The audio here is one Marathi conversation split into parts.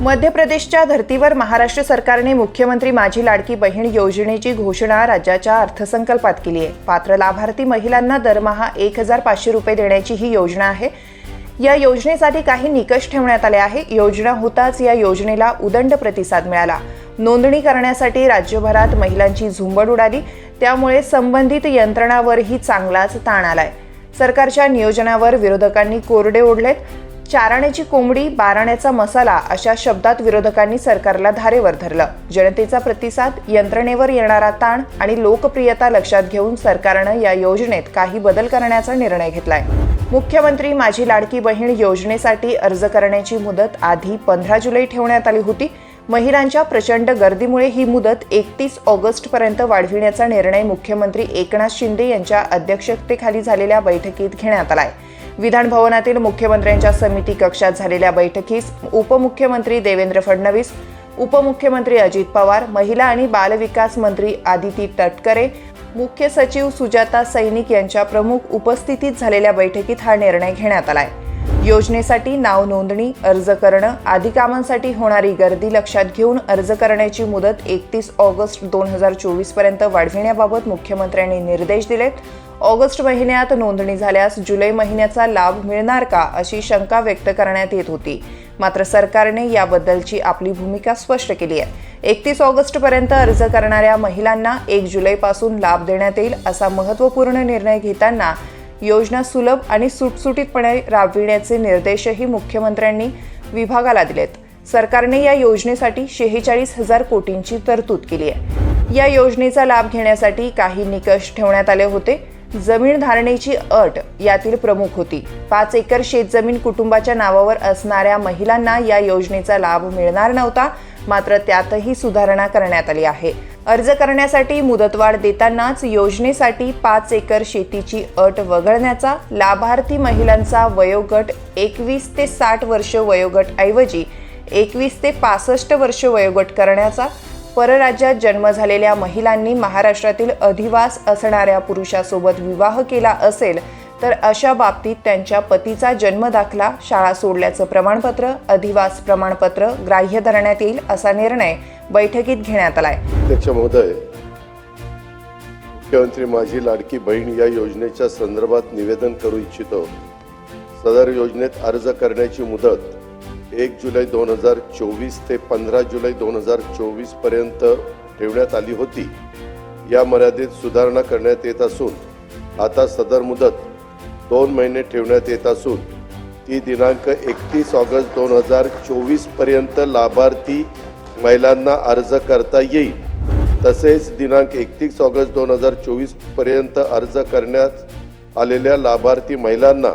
मध्य प्रदेशच्या धर्तीवर महाराष्ट्र सरकारने मुख्यमंत्री माझी लाडकी बहीण योजनेची घोषणा राज्याच्या अर्थसंकल्पात केली आहे. पात्र लाभार्थी महिलांना दरमहा एक हजार पाचशे रुपये देण्याची ही योजना आहे. या योजनेसाठी काही निकष ठेवण्यात आले आहे. योजना होताच या योजनेला उदंड प्रतिसाद मिळाला. नोंदणी करण्यासाठी राज्यभरात महिलांची झुंबड उडाली. त्यामुळे संबंधित यंत्रणावरही चांगलाच ताण आलाय. सरकारच्या नियोजनावर विरोधकांनी कोरडे ओढलेत. चाराण्याची कोंबडी बाराण्याचा मसाला अशा शब्दात विरोधकांनी सरकारला धारेवर धरलं. जनतेचा प्रतिसाद यंत्रणेवर येणारा ताण आणि लोकप्रियता लक्षात घेऊन सरकारनं या योजनेत काही बदल करण्याचा निर्णय घेतलाय. मुख्यमंत्री माझी लाडकी बहीण योजनेसाठी अर्ज करण्याची मुदत आधी पंधरा जुलै ठेवण्यात आली होती. महिलांच्या प्रचंड गर्दीमुळे ही मुदत एकतीस ऑगस्टपर्यंत वाढविण्याचा निर्णय मुख्यमंत्री एकनाथ शिंदे यांच्या अध्यक्षतेखाली झालेल्या बैठकीत घेण्यात आला आहे विधानभवनातील मुख्यमंत्र्यांच्या समिती कक्षात झालेल्या बैठकीस उपमुख्यमंत्री देवेंद्र फडणवीस उपमुख्यमंत्री अजित पवार महिला आणि बालविकास मंत्री आदिती तटकरे मुख्य सचिव सुजाता सैनिक यांच्या प्रमुख उपस्थितीत झालेल्या बैठकीत हा निर्णय घेण्यात आला आहे योजनेसाठी नाव नोंदणी अर्ज करणं आदी कामांसाठी होणारी गर्दी लक्षात घेऊन अर्ज करण्याची मुदत एकतीस ऑगस्ट दोन हजार चोवीसपर्यंत वाढविण्याबाबत मुख्यमंत्र्यांनी निर्देश दिलेत. ऑगस्ट महिन्यात नोंदणी झाल्यास जुलै महिन्याचा लाभ मिळणार का अशी शंका व्यक्त करण्यात येत होती. मात्र सरकारने याबद्दलची आपली भूमिका स्पष्ट केली आहे. एकतीस ऑगस्टपर्यंत अर्ज करणाऱ्या महिलांना एक जुलैपासून लाभ देण्यात येईल असा महत्त्वपूर्ण निर्णय घेताना योजना सुलभ आणि सुटसुटीतपणे राबविण्याचे निर्देशही मुख्यमंत्र्यांनी विभागाला दिलेत. सरकारने या योजनेसाठी शेहेचाळीस हजार कोटींची तरतूद केली आहे. या योजनेचा लाभ घेण्यासाठी काही निकष ठेवण्यात आले होते. जमीन धारणेची अट यातील प्रमुख होती. पाच एकर शेतजमीन कुटुंबाच्या नावावर असणाऱ्या महिलांना या योजनेचा लाभ मिळणार नव्हता मात्र त्यातही सुधारणा करण्यात आली आहे. अर्ज करण्यासाठी मुदतवाढ देतानाच योजनेसाठी पाच एकर शेतीची अट वगळण्याचा लाभार्थी महिलांचा वयोगट एकवीस ते साठ वर्ष वयोगट ऐवजी एकवीस ते पासष्ट वर्ष वयोगट करण्याचा परराज्यात जन्म झालेल्या महिलांनी महाराष्ट्रातील अधिवास असणाऱ्या पुरुषासोबत विवाह केला असेल तर अशा बाबतीत त्यांच्या पतीचा जन्म दाखला शाळा सोडल्याचं प्रमाणपत्र अधिवास प्रमाणपत्र ग्राह्य धरण्यात येईल असा निर्णय बैठकीत घेण्यात आलाय. अध्यक्ष महोदय मुख्यमंत्री माझी लाडकी बहीण या योजनेच्या संदर्भात निवेदन करू इच्छितो. सदर योजनेत अर्ज करण्याची मुदत एक जुलै दोन हजार चोवीस ते पंधरा जुलै दोन हजार चोवीसपर्यंत ठेवण्यात आली होती. या मर्यादेत सुधारणा करण्यात येत असून आता सदर मुदत दोन महिने ठेवण्यात येत असून ती दिनांक एकतीस ऑगस्ट दोन हजार चोवीसपर्यंत लाभार्थी महिलांना अर्ज करता येईल. तसेच दिनांक एकतीस ऑगस्ट दोन हजार चोवीसपर्यंत अर्ज करण्यात आलेल्या लाभार्थी महिलांना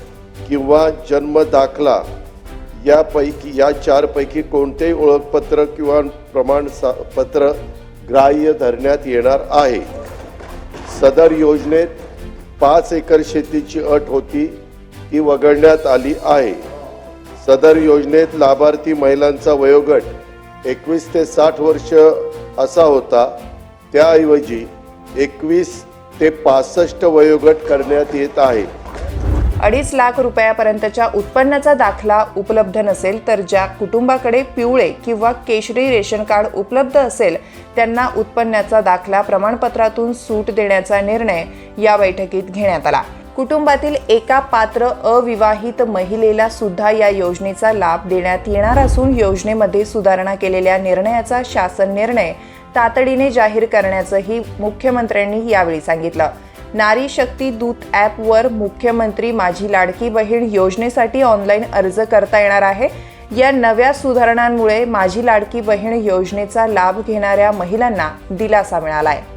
किंवा जन्म दाखला यापैकी या चारपैकी कोणतेही ओळखपत्र किंवा प्रमाण सा- पत्र ग्राह्य धरण्यात येणार आहे. सदर योजनेत पाच एकर शेतीची अट होती ती वगळण्यात आली आहे. सदर योजनेत लाभार्थी महिलांचा वयोगट एकवीस ते साठ वर्ष असा होता. त्याऐवजी एकवीस ते पासष्ट वयोगट करण्यात येत आहे. अडीच लाख रुपयापर्यंतच्या उत्पन्नाचा दाखला उपलब्ध नसेल तर ज्या कुटुंबाकडे पिवळे किंवा केशरी रेशन कार्ड उपलब्ध असेल त्यांना उत्पन्नाचा दाखला प्रमाणपत्रातून सूट देण्याचा निर्णय या बैठकीत घेण्यात आला. कुटुंबातील एका पात्र अविवाहित महिलेला सुद्धा या योजनेचा लाभ देण्यात येणार असून योजनेमध्ये सुधारणा केलेल्या निर्णयाचा शासन निर्णय तातडीने जाहीर करण्याचंही मुख्यमंत्र्यांनी यावेळी सांगितलं. नारी शक्ती दूत ॲपवर मुख्यमंत्री माझी लाडकी बहीण योजनेसाठी ऑनलाईन अर्ज करता येणार आहे. या नव्या सुधारणांमुळे माझी लाडकी बहीण योजनेचा लाभ घेणाऱ्या महिलांना दिलासा मिळाला आहे